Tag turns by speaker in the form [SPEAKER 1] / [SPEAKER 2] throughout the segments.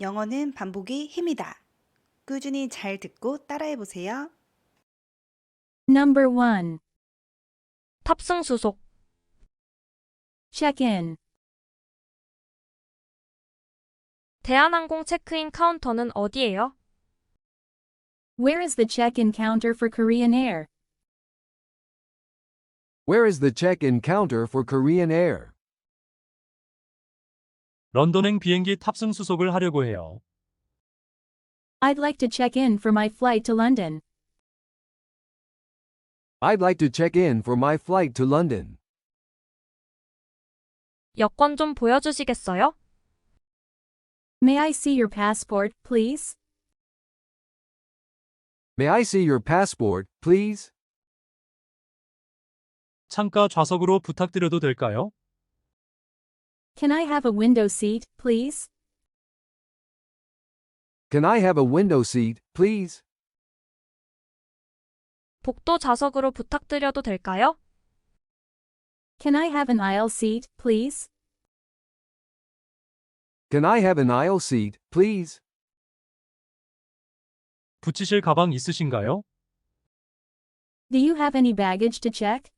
[SPEAKER 1] 영어는 반복이 힘이다. 꾸준히 잘 듣고 따라해 보세요.
[SPEAKER 2] Number 1.
[SPEAKER 3] 탑승 수속,
[SPEAKER 2] Check in.
[SPEAKER 3] 대한항공 체크인 카운터는 어디예요?
[SPEAKER 2] Where is the check in counter for Korean Air?
[SPEAKER 4] Where is the check-in counter for Korean Air?
[SPEAKER 5] 런던행 비행기 탑승 수속을 하려고 해요.
[SPEAKER 2] I'd like to check in for my flight to London.
[SPEAKER 4] I'd like to check in for my flight to London.
[SPEAKER 3] 여권 좀 보여주시겠어요?
[SPEAKER 2] May I see your passport, please?
[SPEAKER 4] May I see your passport, please?
[SPEAKER 5] 창가 좌석으로 부탁드려도 될까요?
[SPEAKER 2] Can I have a window seat, please?
[SPEAKER 4] Can I have a window seat, please?
[SPEAKER 3] 복도 좌석으로 부탁드려도 될까요?
[SPEAKER 2] Can I have an aisle seat, please?
[SPEAKER 4] Can I have an aisle seat, please?
[SPEAKER 5] 붙이실 가방 있으신가요?
[SPEAKER 2] Do you have any baggage to check?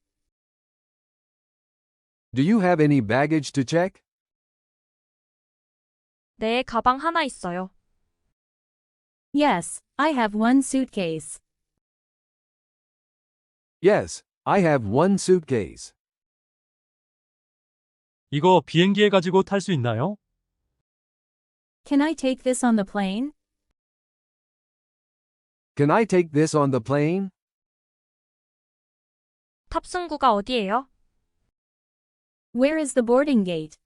[SPEAKER 4] Do you have any baggage to check?
[SPEAKER 3] 네, 가방 하나 있어요.
[SPEAKER 2] Yes, I have one suitcase.
[SPEAKER 4] Yes, I have one suitcase.
[SPEAKER 5] 이거 비행기에 가지고 탈 수 있나요?
[SPEAKER 2] Can I take this on the plane?
[SPEAKER 4] Can I take this on the plane?
[SPEAKER 3] 탑승구가 어디예요?
[SPEAKER 2] Where is the boarding gate?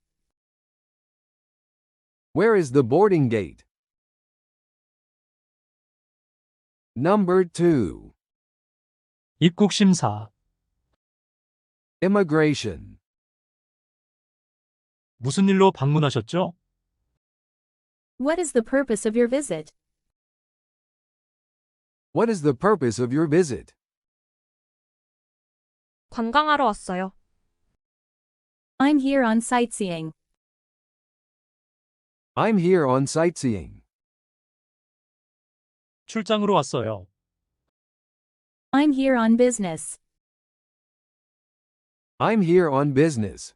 [SPEAKER 4] Where is the boarding gate? Number 2.
[SPEAKER 5] 입국 심사.
[SPEAKER 4] Immigration.
[SPEAKER 5] 무슨 일로 방문하셨죠?
[SPEAKER 2] What is the purpose of your visit?
[SPEAKER 4] What is the purpose of your visit?
[SPEAKER 3] 관광하러 왔어요.
[SPEAKER 2] I'm here on sightseeing.
[SPEAKER 4] I'm here on sightseeing.
[SPEAKER 5] 출장으로 왔어요.
[SPEAKER 2] I'm here on business.
[SPEAKER 4] I'm here on business.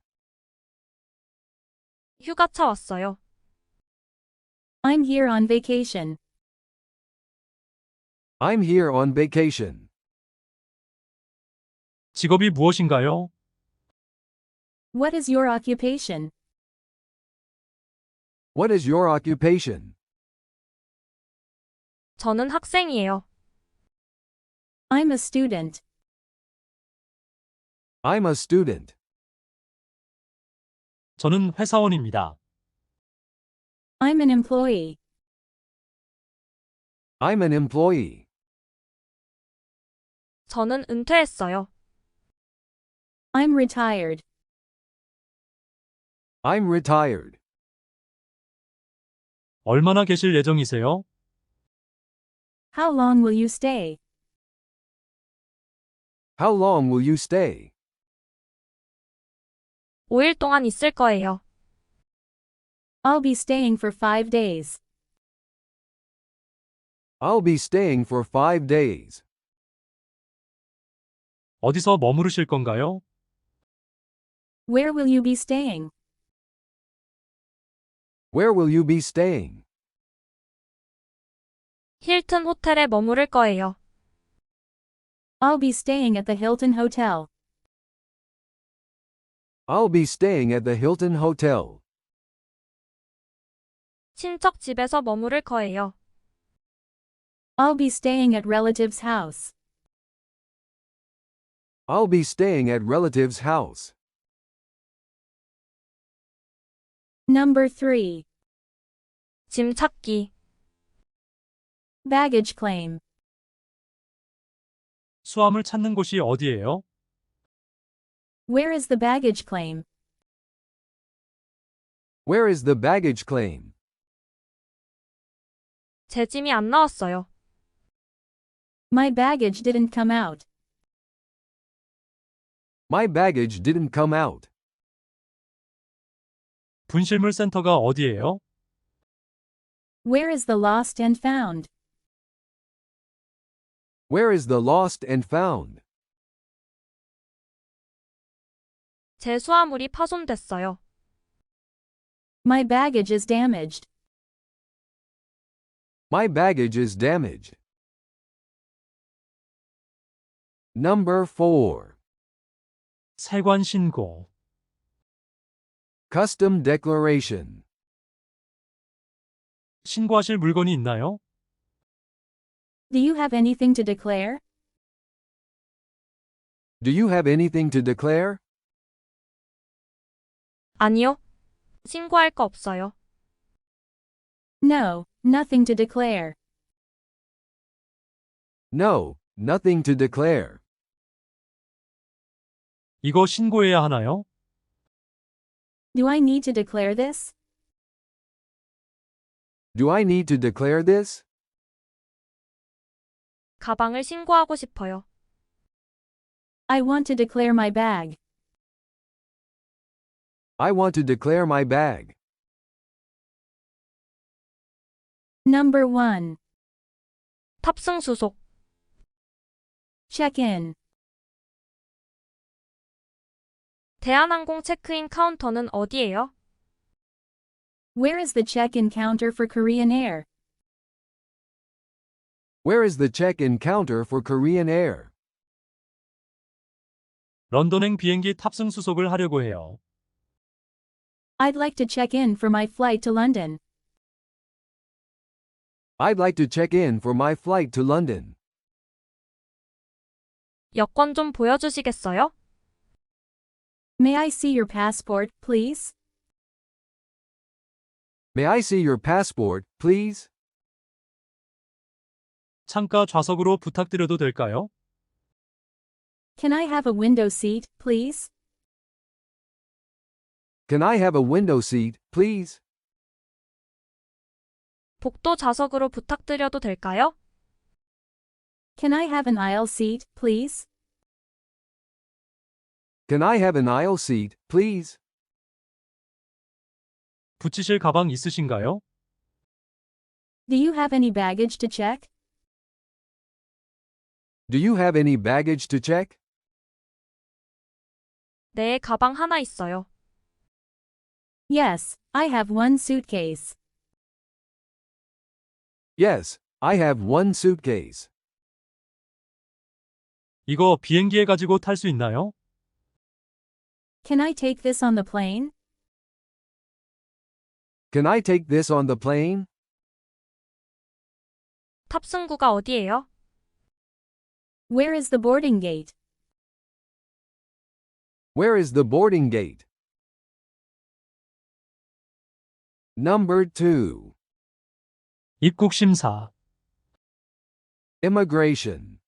[SPEAKER 3] 휴가차 왔어요.
[SPEAKER 2] I'm here on vacation.
[SPEAKER 4] I'm here on vacation.
[SPEAKER 5] 직업이 무엇인가요?
[SPEAKER 2] What is your occupation?
[SPEAKER 4] What is your occupation?
[SPEAKER 3] 저는 학생이에요.
[SPEAKER 2] I'm a student.
[SPEAKER 4] I'm a student.
[SPEAKER 5] 저는 회사원입니다.
[SPEAKER 2] I'm an employee.
[SPEAKER 4] I'm an employee.
[SPEAKER 3] 저는 은퇴했어요.
[SPEAKER 2] I'm retired.
[SPEAKER 4] I'm retired.
[SPEAKER 5] 얼마나 계실 예정이세요?
[SPEAKER 2] How long will you stay?
[SPEAKER 4] How long will you stay?
[SPEAKER 3] 5일 동안 있을 거예요.
[SPEAKER 2] I'll be staying for five days.
[SPEAKER 4] I'll be staying for five days.
[SPEAKER 5] 어디서 머무르실 건가요?
[SPEAKER 2] Where will you be staying?
[SPEAKER 4] Where will you be staying?
[SPEAKER 3] 힐튼 호텔에 머무를 거예요.
[SPEAKER 2] I'll be staying at the Hilton Hotel.
[SPEAKER 4] I'll be staying at the Hilton Hotel.
[SPEAKER 3] 친척 집에서 머무를 거예요.
[SPEAKER 2] I'll be staying at relative's house.
[SPEAKER 4] I'll be staying at relative's house.
[SPEAKER 2] Number 3.
[SPEAKER 3] 짐 찾기,
[SPEAKER 2] Baggage claim.
[SPEAKER 5] 수함을 찾는 곳이 어디예요?
[SPEAKER 2] Where is the baggage claim?
[SPEAKER 4] Where is the baggage claim?
[SPEAKER 3] 제 짐이 안 나왔어요.
[SPEAKER 2] My baggage didn't come out.
[SPEAKER 4] My baggage didn't come out.
[SPEAKER 5] 분실물 센터가 어디예요?
[SPEAKER 2] Where is the lost and found?
[SPEAKER 4] Where is the lost and found?
[SPEAKER 3] 제 수화물이 파손됐어요.
[SPEAKER 2] My baggage is damaged.
[SPEAKER 4] My baggage is damaged. Number 4.
[SPEAKER 5] 세관 신고.
[SPEAKER 4] Custom Declaration.
[SPEAKER 5] 신고하실 물건이 있나요?
[SPEAKER 2] Do you have anything to declare?
[SPEAKER 4] Do you have anything to declare?
[SPEAKER 3] 아니요. 신고할 거 없어요.
[SPEAKER 2] No, nothing to declare.
[SPEAKER 4] No, nothing to declare.
[SPEAKER 5] 이거 신고해야 하나요?
[SPEAKER 2] Do I need to declare this?
[SPEAKER 4] Do I need to declare this?
[SPEAKER 3] 가방을 신고하고 싶어요.
[SPEAKER 2] I want to declare my bag.
[SPEAKER 4] I want to declare my bag.
[SPEAKER 2] Number 1.
[SPEAKER 3] 탑승 수속.
[SPEAKER 2] Check in.
[SPEAKER 3] 대한항공 체크인 카운터는 어디예요?
[SPEAKER 2] Where is the check-in counter for Korean Air?
[SPEAKER 4] Where is the check-in counter for Korean Air?
[SPEAKER 5] 런던행 비행기 탑승 수속을 하려고 해요.
[SPEAKER 2] I'd like to check in for my flight to London.
[SPEAKER 4] I'd like to check in for my flight to London.
[SPEAKER 3] 여권 좀 보여주시겠어요?
[SPEAKER 2] May I see your passport, please?
[SPEAKER 4] May I see your passport, please?
[SPEAKER 5] 창가 좌석으로 부탁드려도 될까요?
[SPEAKER 2] Can I have a window seat, please?
[SPEAKER 4] Can I have a window seat, please?
[SPEAKER 3] 복도 좌석으로 부탁드려도 될까요?
[SPEAKER 2] Can I have an aisle seat, please?
[SPEAKER 4] Can I have an aisle seat, please?
[SPEAKER 5] 붙이실 가방 있으신가요?
[SPEAKER 2] Do you have any baggage to check?
[SPEAKER 4] Do you have any baggage to check?
[SPEAKER 3] 네, 가방 하나 있어요.
[SPEAKER 2] Yes, I have one suitcase.
[SPEAKER 4] Yes, I have one suitcase.
[SPEAKER 5] 이거 비행기에 가지고 탈 수 있나요?
[SPEAKER 2] Can I take this on the plane?
[SPEAKER 4] Can I take this on the plane?
[SPEAKER 3] 탑승구가 어디예요?
[SPEAKER 2] Where is the boarding gate?
[SPEAKER 4] Where is the boarding gate? Number 2.
[SPEAKER 5] 입국 심사.
[SPEAKER 4] Immigration.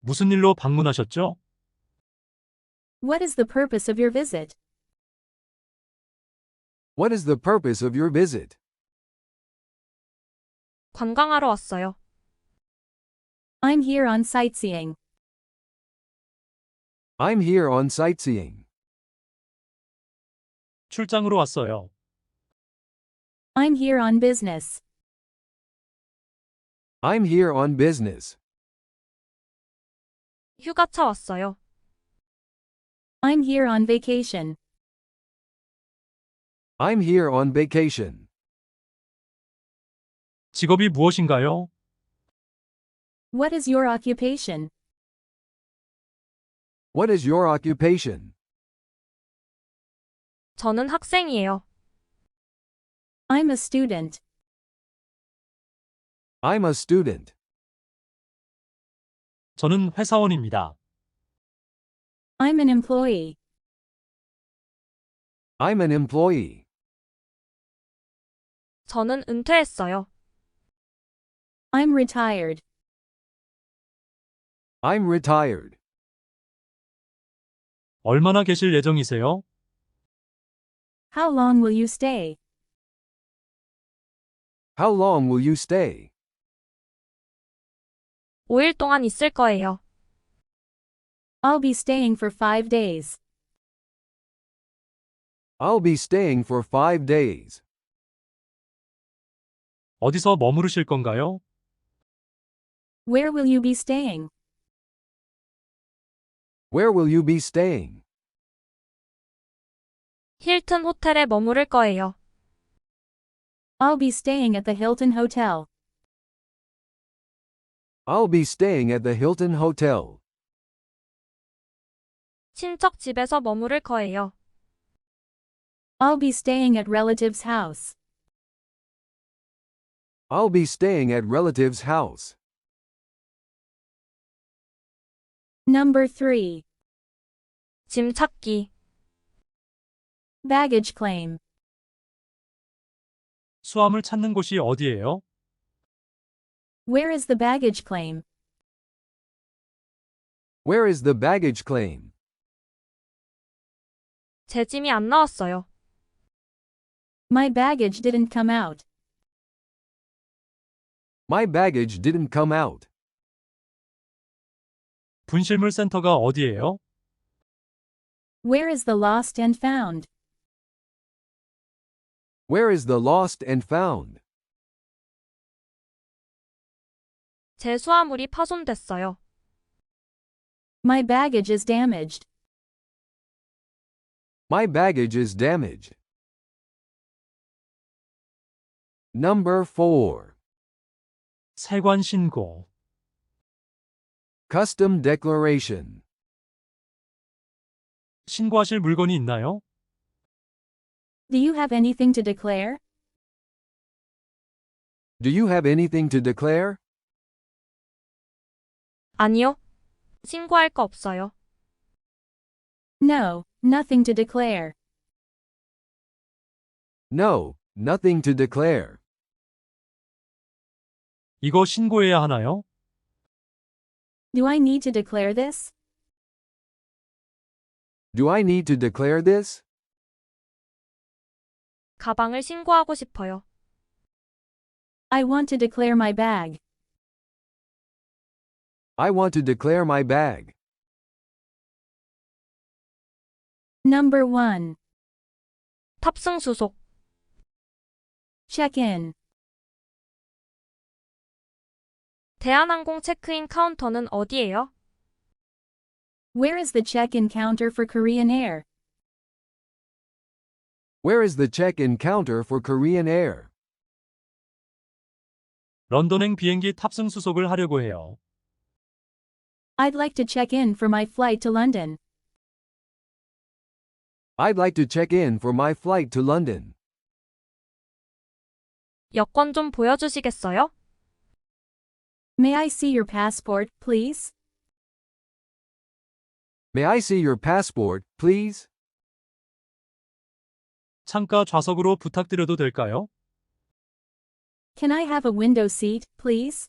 [SPEAKER 5] 무슨 일로 방문하셨죠?
[SPEAKER 2] What is the purpose of your visit?
[SPEAKER 4] What is the purpose of your visit?
[SPEAKER 3] 관광하러 왔어요.
[SPEAKER 2] I'm here on sightseeing.
[SPEAKER 4] I'm here on sightseeing.
[SPEAKER 5] 출장으로 왔어요.
[SPEAKER 2] I'm here on business.
[SPEAKER 4] I'm here on business.
[SPEAKER 3] 휴가차 왔어요.
[SPEAKER 2] I'm here on vacation.
[SPEAKER 4] I'm here on vacation.
[SPEAKER 5] 직업이 무엇인가요?
[SPEAKER 2] What is your occupation?
[SPEAKER 4] What is your occupation?
[SPEAKER 3] 저는 학생이에요.
[SPEAKER 2] I'm a student.
[SPEAKER 4] I'm a student.
[SPEAKER 5] 저는 회사원입니다.
[SPEAKER 2] I'm an employee.
[SPEAKER 4] I'm an employee.
[SPEAKER 3] 저는 은퇴했어요.
[SPEAKER 2] I'm retired.
[SPEAKER 4] I'm retired.
[SPEAKER 5] 얼마나 계실 예정이세요?
[SPEAKER 2] How long will you stay?
[SPEAKER 4] How long will you stay?
[SPEAKER 3] 5일 동안 있을 거예요.
[SPEAKER 2] I'll be staying for five days.
[SPEAKER 4] I'll be staying for five days.
[SPEAKER 5] 어디서 머무르실 건가요?
[SPEAKER 2] Where will you be staying?
[SPEAKER 4] Where will you be staying?
[SPEAKER 3] 힐튼 호텔에 머무를 거예요.
[SPEAKER 2] I'll be staying at the Hilton Hotel.
[SPEAKER 4] I'll be staying at the Hilton Hotel.
[SPEAKER 3] 친척 집에서 머무를 거예요.
[SPEAKER 2] I'll be staying at relative's house.
[SPEAKER 4] I'll be staying at relative's house.
[SPEAKER 2] Number 3.
[SPEAKER 3] 짐 찾기.
[SPEAKER 2] Baggage claim.
[SPEAKER 5] 수암을 찾는 곳이 어디예요?
[SPEAKER 2] Where is the baggage claim?
[SPEAKER 4] Where is the baggage claim?
[SPEAKER 3] 제 짐이 안 나왔어요.
[SPEAKER 2] My baggage didn't come out.
[SPEAKER 4] My baggage didn't come out.
[SPEAKER 5] 분실물 센터가 어디예요?
[SPEAKER 2] Where is the lost and found?
[SPEAKER 4] Where is the lost and found?
[SPEAKER 3] 제 수화물이 파손됐어요.
[SPEAKER 2] My baggage is damaged.
[SPEAKER 4] My baggage is damaged. Number 4.
[SPEAKER 5] 세관 신고.
[SPEAKER 4] Custom Declaration.
[SPEAKER 5] 신고하실 물건이 있나요?
[SPEAKER 2] Do you have anything to declare?
[SPEAKER 4] Do you have anything to declare?
[SPEAKER 3] 아니요. 신고할 거 없어요.
[SPEAKER 2] No, nothing to declare.
[SPEAKER 4] No, nothing to declare.
[SPEAKER 5] 이거 신고해야 하나요?
[SPEAKER 2] Do I need to declare this?
[SPEAKER 4] Do I need to declare this?
[SPEAKER 3] 가방을 신고하고 싶어요.
[SPEAKER 2] I want to declare my bag.
[SPEAKER 4] I want to declare my bag.
[SPEAKER 2] Number 1.
[SPEAKER 3] 탑승 수속.
[SPEAKER 2] Check in.
[SPEAKER 3] 대한항공 체크인 카운터는 어디예요?
[SPEAKER 2] Where is the check-in counter for Korean Air?
[SPEAKER 4] Where is the check-in counter for Korean Air?
[SPEAKER 5] 런던행 비행기 탑승 수속을 하려고 해요.
[SPEAKER 2] I'd like to check in for my flight to London.
[SPEAKER 4] I'd like to check in for my flight to London.
[SPEAKER 3] 여권 좀 보여주시겠어요?
[SPEAKER 2] May I see your passport, please?
[SPEAKER 4] May I see your passport, please?
[SPEAKER 5] 창가 좌석으로 부탁드려도 될까요?
[SPEAKER 2] Can I have a window seat, please?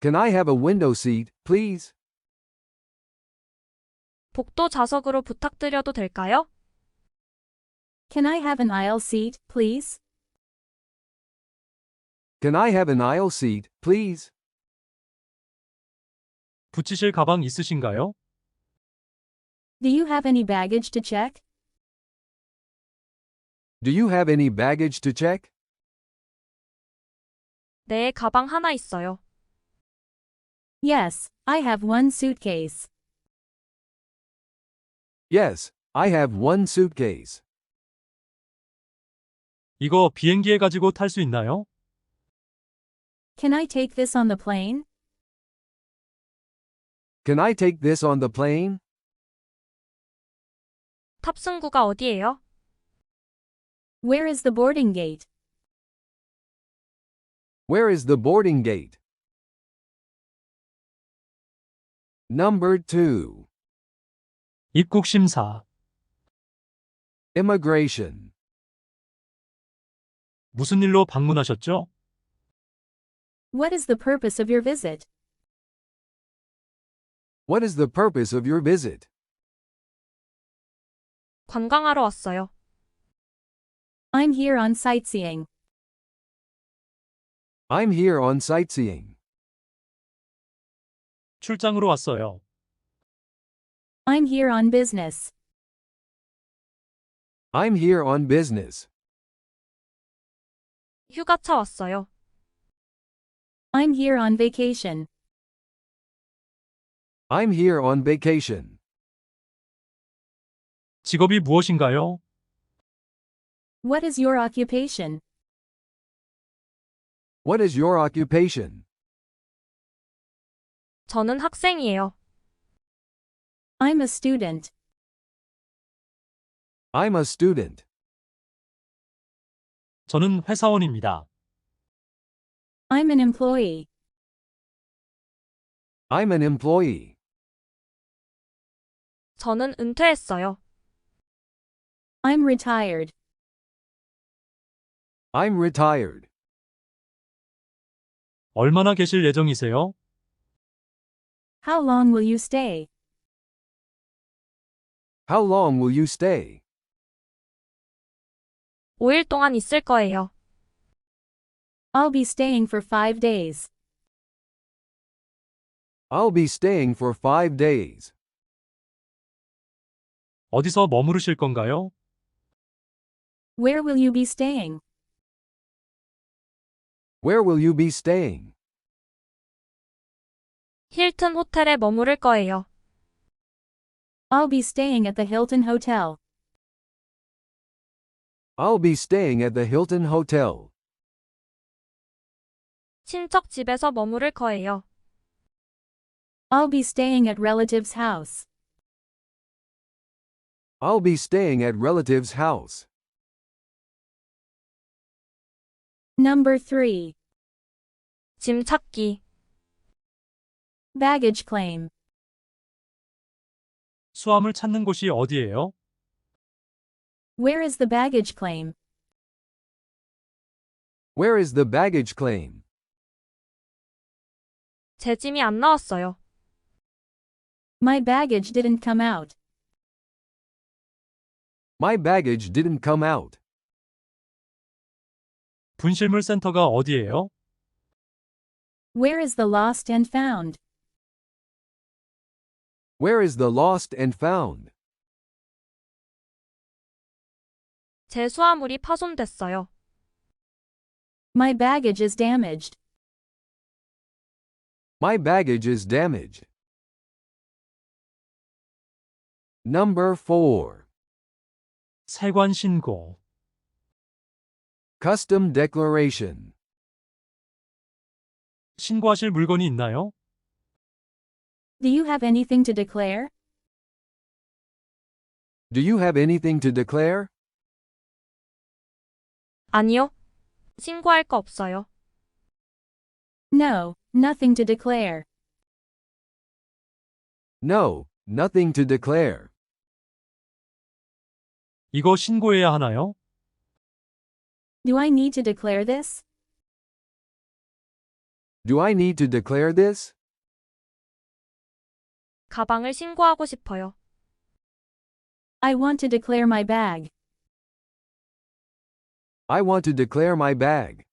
[SPEAKER 4] Can I have a window seat, please?
[SPEAKER 3] 복도 좌석으로 부탁드려도 될까요?
[SPEAKER 2] Can I have an aisle seat, please?
[SPEAKER 4] Can I have an aisle seat, please?
[SPEAKER 5] 붙이실 가방 있으신가요?
[SPEAKER 2] Do you have any baggage to check?
[SPEAKER 4] Do you have any baggage to check?
[SPEAKER 3] 네, 가방 하나 있어요.
[SPEAKER 2] Yes, I have one suitcase.
[SPEAKER 4] Yes, I have one suitcase.
[SPEAKER 5] 이거 비행기에 가지고 탈 수 있나요?
[SPEAKER 2] Can I take this on the plane?
[SPEAKER 4] Can I take this on the plane?
[SPEAKER 3] 탑승구가 어디예요?
[SPEAKER 2] Where is the boarding gate?
[SPEAKER 4] Where is the boarding gate? Number 2.
[SPEAKER 5] 입국 심사.
[SPEAKER 4] Immigration.
[SPEAKER 5] 무슨 일로 방문하셨죠?
[SPEAKER 2] What is the purpose of your visit?
[SPEAKER 4] What is the purpose of your visit?
[SPEAKER 3] 관광하러 왔어요.
[SPEAKER 2] I'm here on sightseeing.
[SPEAKER 4] I'm here on sightseeing.
[SPEAKER 5] 출장으로 왔어요.
[SPEAKER 2] I'm here on business.
[SPEAKER 4] I'm here on business.
[SPEAKER 3] 휴가차 왔어요.
[SPEAKER 2] I'm here on vacation.
[SPEAKER 4] I'm here on vacation.
[SPEAKER 5] 직업이 무엇인가요?
[SPEAKER 2] What is your occupation?
[SPEAKER 4] What is your occupation?
[SPEAKER 3] 저는 학생이에요.
[SPEAKER 2] I'm a student.
[SPEAKER 4] I'm a student.
[SPEAKER 5] 저는 회사원입니다.
[SPEAKER 2] I'm an employee.
[SPEAKER 4] I'm an employee.
[SPEAKER 3] 저는 은퇴했어요.
[SPEAKER 2] I'm retired.
[SPEAKER 4] I'm retired.
[SPEAKER 5] 얼마나 계실 예정이세요?
[SPEAKER 2] How long will you stay?
[SPEAKER 4] How long will you stay?
[SPEAKER 3] 5일 동안 있을 거예요.
[SPEAKER 2] I'll be staying for five days.
[SPEAKER 4] I'll be staying for five days.
[SPEAKER 5] 어디서 머무르실 건가요?
[SPEAKER 2] Where will you be staying?
[SPEAKER 4] Where will you be staying?
[SPEAKER 3] 힐튼 호텔에 머무를 거예요.
[SPEAKER 2] I'll be staying at the Hilton Hotel.
[SPEAKER 4] I'll be staying at the Hilton Hotel.
[SPEAKER 3] 친척 집에서 머무를 거예요.
[SPEAKER 2] I'll be staying at relative's house.
[SPEAKER 4] I'll be staying at relative's house.
[SPEAKER 2] Number 3.
[SPEAKER 3] 짐 찾기.
[SPEAKER 2] Baggage claim.
[SPEAKER 5] 수암을 찾는 곳이 어디예요?
[SPEAKER 2] Where is the baggage claim?
[SPEAKER 4] Where is the baggage claim?
[SPEAKER 3] 제 짐이 안 나왔어요.
[SPEAKER 2] My baggage didn't come out.
[SPEAKER 4] My baggage didn't come out.
[SPEAKER 5] 분실물 센터가 어디예요?
[SPEAKER 2] Where is the lost and found?
[SPEAKER 4] Where is the lost and found?
[SPEAKER 3] 제 수화물이 파손됐어요.
[SPEAKER 2] My baggage is damaged.
[SPEAKER 4] My baggage is damaged. Number 4.
[SPEAKER 5] 세관 신고.
[SPEAKER 4] Custom Declaration.
[SPEAKER 5] 신고하실 물건이 있나요?
[SPEAKER 2] Do you have anything to declare?
[SPEAKER 4] Do you have anything to declare?
[SPEAKER 3] 아니요. 신고할 거 없어요.
[SPEAKER 2] No, nothing to declare.
[SPEAKER 4] No, nothing to declare.
[SPEAKER 5] 이거 신고해야 하나요?
[SPEAKER 2] Do I need to declare this?
[SPEAKER 4] Do I need to declare this?
[SPEAKER 3] 가방을 신고하고 싶어요.
[SPEAKER 2] I want to declare my bag.
[SPEAKER 4] I want to declare my bag.